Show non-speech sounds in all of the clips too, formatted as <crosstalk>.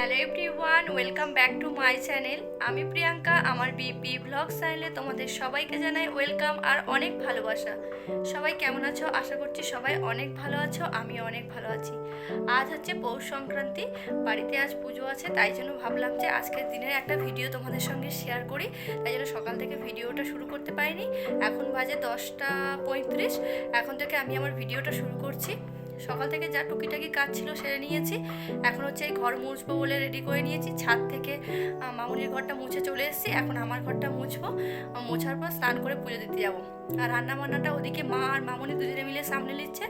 Hello everyone welcome back to my channel আমি প্রিয়াঙ্কা, আমার BP blog চ্যানেলে তোমাদের সবাইকে জানাই ওয়েলকাম আর অনেক ভালোবাসা। সবাই কেমন আছো? আশা করছি সবাই অনেক ভালো আছো আমি অনেক ভালো আছি। আজ হচ্ছে পৌষ সংক্রান্তি, বাড়িতে আজ পুজো আছে, তাই জন্য ভাবলাম যে আজকের দিনের একটা ভিডিও তোমাদের সঙ্গে শেয়ার করি। তাই জন্য সকাল থেকে ভিডিওটা শুরু করতে পারিনি। এখন বাজে দশটা পঁয়ত্রিশ। এখন থেকে আমি আমার ভিডিওটা শুরু করছি। সকাল থেকে যা টুকিটাকি কাজ ছিল সেরে নিয়েছি। এখন হচ্ছে এই ঘর মুছবো বলে রেডি করে নিয়েছি। ছাদ থেকে মামুনির ঘরটা মুছে চলে এসেছি। এখন আমার ঘরটা মুছবো। মুছার পর স্নান করে পুজো দিতে যাব। আর রান্না বান্নাটা ওদিকে মা আর মামুনি দুজনে মিলে সামনে নিচ্ছে।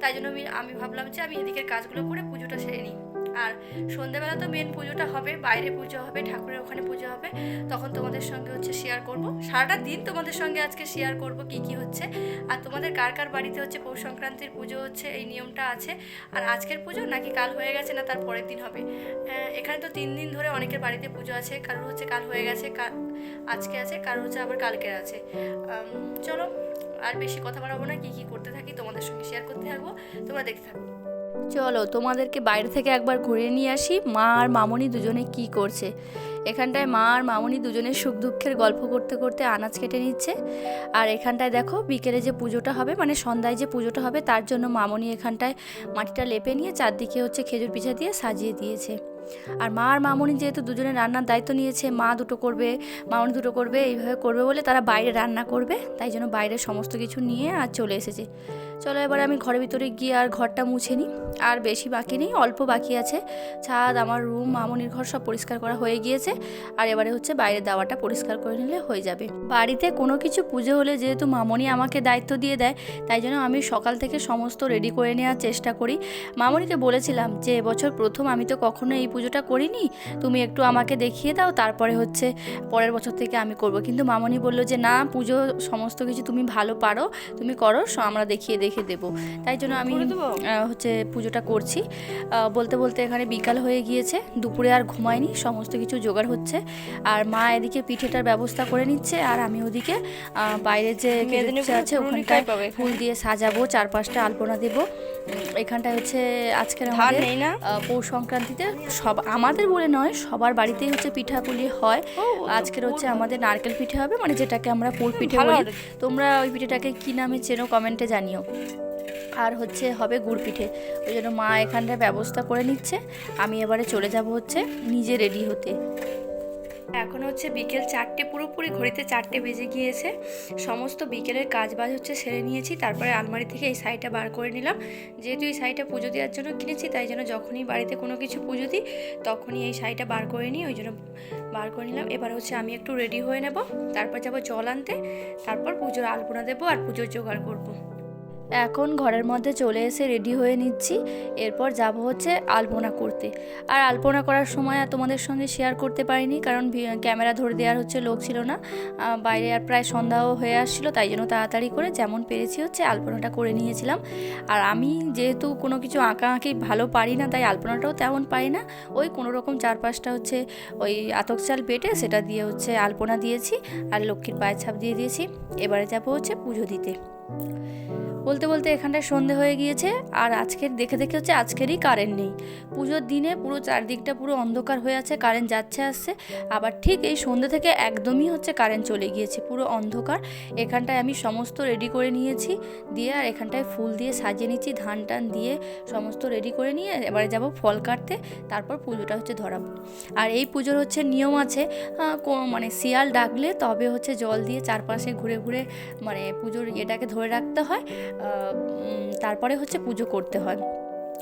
তাই জন্য আমি আমি ভাবলাম যে আমি এদিকের কাজগুলো করে পুজোটা সেরে নিই। আর সন্ধ্যেবেলা তো মেন পুজোটা হবে বাইরে পুজো হবে ঠাকুরের ওখানে পুজো হবে তখন তোমাদের সঙ্গে হচ্ছে শেয়ার করব। সারাটা দিন তোমাদের সঙ্গে আজকে শেয়ার করব কি কি হচ্ছে আর তোমাদের কার কার বাড়িতে হচ্ছে পৌষ সংক্রান্তির পুজো হচ্ছে এই নিয়মটা আছে আর আজকের পুজো নাকি কাল হয়ে গেছে না তার পরের দিন হবে। আহ, এখানে তো তিন দিন ধরে অনেকের বাড়িতে পুজো আছে কারোর হচ্ছে কাল হয়ে গেছে আজকে আছে কারোর হচ্ছে আবার কালকের আছে। চলো আর বেশি কথা বাড়াবো না কি কি করতে থাকি তোমাদের সঙ্গে শেয়ার করতে থাকব তোমরা দেখতে থাকো। চলো, তোমাদেরকে বাইরে থেকে একবার ঘুরিয়ে নিয়ে আসি। মা আর মামনি দুজনে কি করছে? এখানটায় মা আর মামনি দুজনে সুখ দুঃখের গল্প করতে করতে আনাজ কেটে নিচ্ছে। আর এখানটায় দেখো, বিকেলে যে পুজোটা হবে মানে সন্ধ্যায় যে পুজোটা হবে, তার জন্য মামনি এখানটায় মাটিটা লেপে নিয়ে চারদিকে হচ্ছে খেজুর পিঠা দিয়ে সাজিয়ে দিয়েছে। আর মা আর মামনি যেহেতু দুজনে রান্নার দায়িত্ব নিয়েছে, মা দুটো করবে, মামনি দুটো করবে, এইভাবে করবে বলে তারা বাইরে রান্না করবে, তাই জন্য বাইরে সমস্ত কিছু নিয়ে আর চলে এসেছে। চলো এবার আমি ঘরের ভিতরে গিয়ে আর ঘরটা মুছে নিই, আর বেশি বাকি নেই, অল্প বাকি আছে। ছাদ, আমার রুম, মামনির ঘর সব পরিষ্কার করা হয়ে গিয়েছে, আর এবারে হচ্ছে বাইরের দাওয়াটা পরিষ্কার করে নিলে হয়ে যাবে। বাড়িতে কোনো কিছু পুজো হলে যেহেতু মামনি আমাকে দায়িত্ব দিয়ে দেয়, তাই জন্য আমি সকাল থেকে সমস্ত রেডি করে নেওয়ার চেষ্টা করি। মামনিকে বলেছিলাম যে, এবছর প্রথম আমি তো কখনো এই পুজোটা করিনি তুমি একটু আমাকে দেখিয়ে দাও তারপরে হচ্ছে পরের বছর থেকে আমি করব। কিন্তু মামনি বলল যে না পুজো সমস্ত কিছু তুমি ভালো পারো তুমি করো আমরা দেখিয়ে দেখে দেবো। তাই জন্য আমি হচ্ছে পুজোটা করছি। বলতে বলতে এখানে বিকাল হয়ে গিয়েছে দুপুরে আর ঘুমায়নি সমস্ত কিছু জোগাড় হচ্ছে। আর মা এদিকে পিঠেটার ব্যবস্থা করে নিচ্ছে আর আমি ওদিকে বাইরে যে আছে ওখানটায় ফুল দিয়ে সাজাবো চার পাঁচটা আলপনা দেবো। এখানটায় হচ্ছে আজকের আমাদের পৌষ সংক্রান্তিতে সব আমাদের বলে নয় সবার বাড়িতেই হচ্ছে পিঠাপুলি হয়। আজকের হচ্ছে আমাদের নারকেল পিঠে হবে মানে যেটাকে আমরা পুর পিঠে বলি। তোমরা ওই পিঠেটাকে কী নামে চেনো কমেন্টে জানিও। আর হচ্ছে হবে গুড় পিঠে ওই জন্য মা এখানটায় ব্যবস্থা করে নিচ্ছে। আমি এবারে চলে যাব হচ্ছে নিজে রেডি হতে। এখন হচ্ছে বিকেল চারটে, পুরোপুরি ঘড়িতে চারটে বেজে গিয়েছে। সমস্ত বিকেলের কাজ বাজ হচ্ছে সেরে নিয়েছি, তারপরে আলমারি থেকে এই শাড়িটা বার করে নিলাম। যেহেতু এই শাড়িটা পুজো দেওয়ার জন্য কিনেছি, তাই জন্য যখনই বাড়িতে কোনো কিছু পুজো দিই, তখনই এই শাড়িটা বার করে নিই, ওই জন্য বার করে নিলাম। এবার হচ্ছে আমি একটু রেডি হয়ে নেব, তারপর যাব জল আনতে, তারপর পুজোর আলপনা দেবো আর পুজোর জোগাড় করব। এখন ঘরের মধ্যে চলে এসে রেডি হয়ে নিচ্ছি। এরপর যাব হচ্ছে আলপনা করতে। আর আলপনা করার সময় আর তোমাদের সঙ্গে শেয়ার করতে পারিনি, কারণ ক্যামেরা ধরে দেওয়ার হচ্ছে লোক ছিল না। বাইরে আর প্রায় সন্ধ্যাও হয়ে আসছিল, তাই জন্য তাড়াতাড়ি করে যেমন পেরেছি হচ্ছে আলপনাটা করে নিয়েছিলাম। আর আমি যেহেতু কোনো কিছু আঁকা আঁকি ভালো পারি না, তাই আলপনাটাও তেমন পারি না। ওই কোনো রকম চার পাঁচটা হচ্ছে ওই আতক চাল বেটে সেটা দিয়ে হচ্ছে আলপনা দিয়েছি, আর লক্ষ্মীর পায়ের ছাপ দিয়ে দিয়েছি। এবারে যাব হচ্ছে পুজো দিতে। বলতে বলতে এখানটায় সন্ধে হয়ে গিয়েছে আর আজকের, দেখে দেখে হচ্ছে আজকেরই কারেন্ট নেই। পুজোর দিনে পুরো চারদিকটা পুরো অন্ধকার হয়ে আছে কারেন্ট যাচ্ছে আসছে। আবার ঠিক এই সন্ধে থেকে একদমই হচ্ছে কারেন্ট চলে গিয়েছে, পুরো অন্ধকার। এখানটায় আমি সমস্ত রেডি করে নিয়েছি দিয়ে আর এখানটায় ফুল দিয়ে সাজিয়ে নিচ্ছি, ধান টান দিয়ে সমস্ত রেডি করে নিয়ে এবারে যাব ফল কাটতে, তারপর পুজোটা হচ্ছে ধরাবো। আর এই পুজোর হচ্ছে নিয়ম আছে মানে শিয়াল ডাকলে তবে হচ্ছে জল দিয়ে চারপাশে ঘুরে ঘুরে মানে পুজোর ইয়েটাকে ধরে রাখতে হয়। তারপরে হচ্ছে পুজো করতে হয়।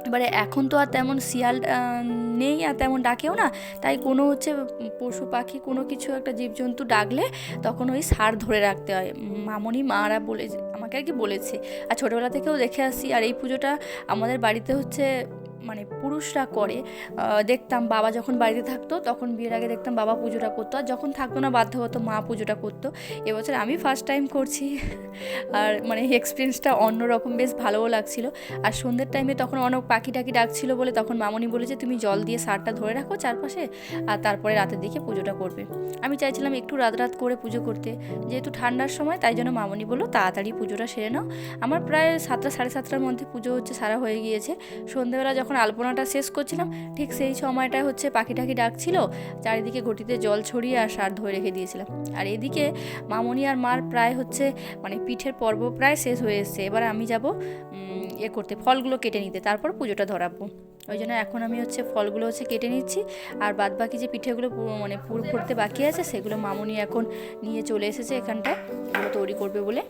এবারে এখন তো আর তেমন শিয়াল নেই আর তেমন ডাকেও না। তাই কোনো হচ্ছে পশু পাখি কোনো কিছু একটা জীবজন্তু ডাকলে তখন ওই সার ধরে রাখতে হয়। মামনি, মারা বলে, আমাকে আর কি বলেছে। আর ছোটোবেলা থেকেও দেখে আসি। আর এই পুজোটা আমাদের বাড়িতে হচ্ছে মানে পুরুষরা করে দেখতাম বাবা যখন বাড়িতে থাকতো, তখন বিয়ের আগে দেখতাম বাবা পুজোটা করতো, আর যখন থাকতো না বাধ্য হতো মা পুজোটা করতো। এবছর আমি ফার্স্ট টাইম করছি। আর মানে এক্সপিরিয়েন্সটা অন্যরকম, বেশ ভালোও লাগছিল। আর সন্ধ্যের টাইমে তখন অনেক পাখি টাকি ডাকছিল বলে, তখন মামনি বলেছে, তুমি জল দিয়ে সারটা ধরে রাখো চারপাশে, আর তারপরে রাতের দিকে পুজোটা করবে। আমি চাইছিলাম একটু রাত রাত করে পুজো করতে। যেহেতু ঠান্ডার সময়, তাই জন্য মামনি বলল, তাড়াতাড়ি পুজোটা সেরে নাও। আমার প্রায় সাতটা, সাড়ে সাতটার মধ্যে পুজো হচ্ছে, সারা হয়ে গিয়েছে। সন্ধ্যেবেলা যখন যখন আলপনাটা শেষ করছিলাম, ঠিক সেই সময়টায় হচ্ছে পাখি টাখি ডাকছিল, চারিদিকে ঘটিতে জল ছড়িয়ে আর সার ধরে রেখে দিয়েছিলাম। আর এদিকে মামনি আর মার প্রায় হচ্ছে মানে পিঠের পর্ব প্রায় শেষ হয়ে এসছে। এবার আমি যাব এ করতে, ফলগুলো কেটে নিতে। তারপর পুজোটা ধরাবো। ওই জন্য এখন আমি হচ্ছে ফলগুলো হচ্ছে কেটে নিচ্ছি। আর বাদ বাকি যে পিঠেগুলো মানে পুর করতে বাকি আছে, সেগুলো মামুনি এখন নিয়ে চলে এসেছে এখানটায়। তৈরি করবে বলে।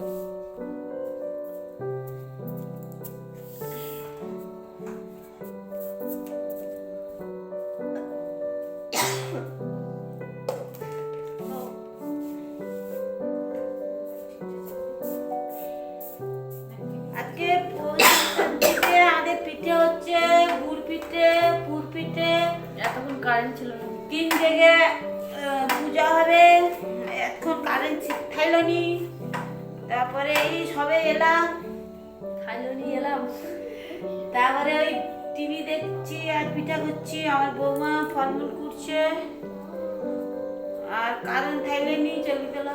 পিঠে পুর পিঠে এতক্ষণ কারেন্ট ছিল না। তিন জায়গায় পূজা হবে এখন কারেন্ট থাইল নি তারপরে এই সবে এলাম। খাইলো নিয়ে এলাম। তারপরে ওই টিভি দেখছি, আর পিঠা করছি। আমার বৌমা ফলমূল কুটছে। আর কারেন্ট থাইলে নি চলে গেল।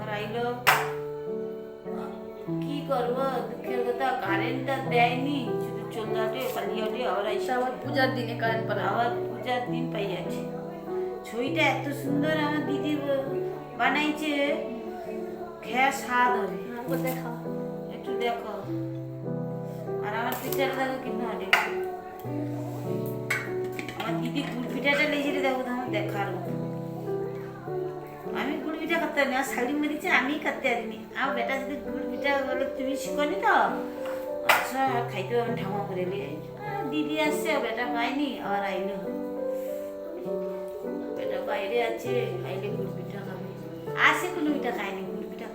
আর আইলো। কি করব? দুঃখের কথা কারেন্টটা দেয়নি। শুধু চলতে পালিয়ে ওঠে আবার আইসা আবার পূজার দিনে কারেন্ট পালা আবার পূজার দিন পাই যাচ্ছে ছবিটা এত সুন্দর আমার দিদি বানাইছে। খেয়া স্বাদ হবে। দেখা একটু দেখো। আর আমার পিঠাটা দেখো কিন্তু অনেক আমার দিদি গুড় পিঠাটা লেগেছিল দেখো তো আমার দেখার আমি গুড় পিঠা করতে পারিনি। আর শাড়ি মেরেছে আমি করতে পারিনি। আমার বেটা যদি গুড় পিঠা বলে তুমি শিখনি তো? আচ্ছা খাইতে আমি ঠামা করে দিদি আসছে বেটা পাইনি, আবার আইলো। বেটা বাইরে আছে, আইলে গুড় পিঠা খাবে। আসে কোনো পিঠা খায়নি, গুড় পিঠা।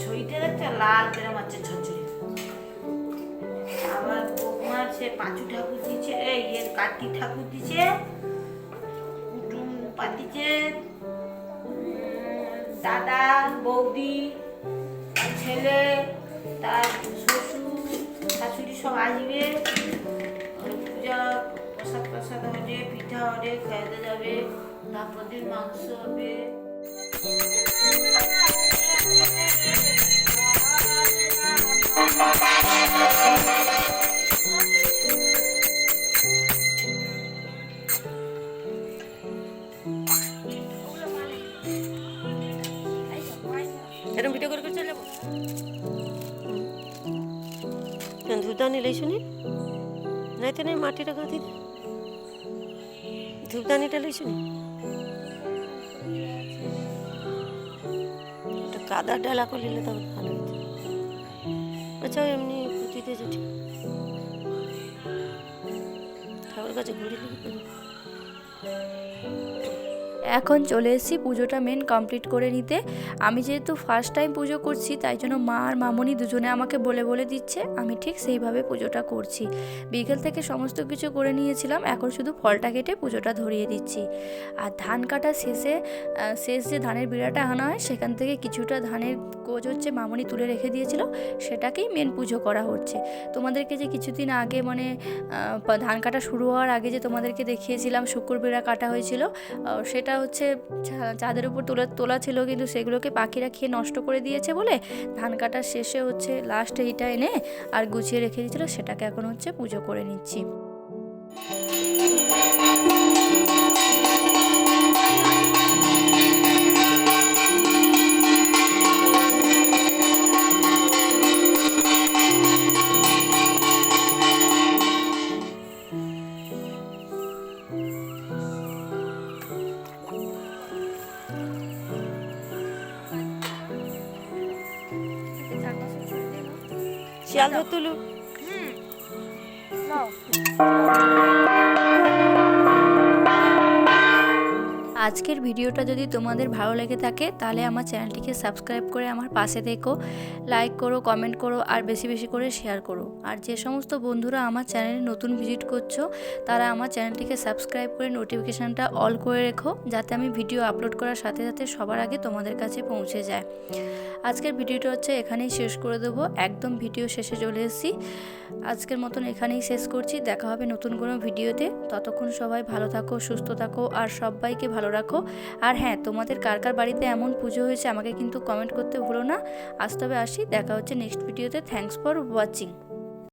ছইটা একটা লাল কেরম আছে ঝরঝরে আবার বৌমার সে পাঁচু ঠাকুর দিচ্ছে এই কার্তিক ঠাকুর দিচ্ছে পাতিছে দাদা, বৌদি ছেলে, তার শ্বশুর, শাশুড়ি সব আসবে। পূজা, প্রসাদ প্রসাদ হবে, পিঠা হবে খাইতে যাবে তারপর দিন মাংস হবে। এরকম <laughs> শুনি? নাই তো নেই মাটিটা গাঁথি দে। ধূপদানিটা লই শুনি। একটা কাদার ডালা করে নিলে তবে ভালো হতো। আচ্ছা এমনি পুঁতিতে যেটি ঠাকুর কাছে ঘুরে লিখে এখন চলে এসেছি পুজোটা মেন কমপ্লিট করে নিতে। আমি যেহেতু ফার্স্ট টাইম পুজো করছি, তাই জন্য মা আর মামনি দুজনে আমাকে বলে বলে দিচ্ছে, আমি ঠিক সেইভাবে পুজোটা করছি। বিকেল থেকে সমস্ত কিছু করে নিয়েছিলাম, এখন শুধু ফলটা কেটে পুজোটা ধরিয়ে দিচ্ছি। আর ধান কাটা শেষে শেষ যে ধানের বিড়াটা আনা হয়, সেখান থেকে কিছুটা ধানের কোচ হচ্ছে মামনি তুলে রেখে দিয়েছিল, সেটাকেই মেন পুজো করা হচ্ছে। তোমাদেরকে যে কিছুদিন আগে মানে ধান কাটা শুরু হওয়ার আগে যে তোমাদেরকে দেখিয়েছিলাম শুকুর বিড়া কাটা হয়েছিল সেটা হচ্ছে চাঁদের উপর তোলা তোলা ছিল কিন্তু সেগুলোকে পাখিরা খেয়ে নষ্ট করে দিয়েছে বলে ধান কাটার শেষে হচ্ছে লাস্ট এইটা এনে আর গুছিয়ে রেখে দিয়েছিলো, সেটাকে এখন হচ্ছে পুজো করে নিচ্ছি। শিয়াল ধর তুলু আজকের ভিডিওটা যদি তোমাদের ভালো লেগে থাকে, তাহলে আমার চ্যানেলটিকে সাবস্ক্রাইব করে আমার পাশে দেখো লাইক করো কমেন্ট করো, আর বেশি বেশি করে শেয়ার করো। আর যে সমস্ত বন্ধুরা আমার চ্যানেলে নতুন ভিজিট করছ, তারা আমার চ্যানেলটিকে সাবস্ক্রাইব করে নোটিফিকেশানটা অল করে রেখো, যাতে আমি ভিডিও আপলোড করার সাথে সাথে সবার আগে তোমাদের কাছে পৌঁছে যায়। আজকের ভিডিওটা হচ্ছে এখানেই শেষ করে দেবো, একদম ভিডিও শেষে চলে এসেছি। আজকের মতন এখানেই শেষ করছি, দেখা হবে নতুন কোনো ভিডিওতে। ততক্ষণ সবাই ভালো থাকো, সুস্থ থাকো, আর সবাইকে ভালো রাখো। আর হ্যাঁ তোমাদের কার কার বাড়িতে এমন পুজো হয়েছে আমাকে কিন্তু কমেন্ট করতে ভুলো না। আজ তবে আসি, দেখা হচ্ছে নেক্সট ভিডিওতে থ্যাংকস ফর ওয়াচিং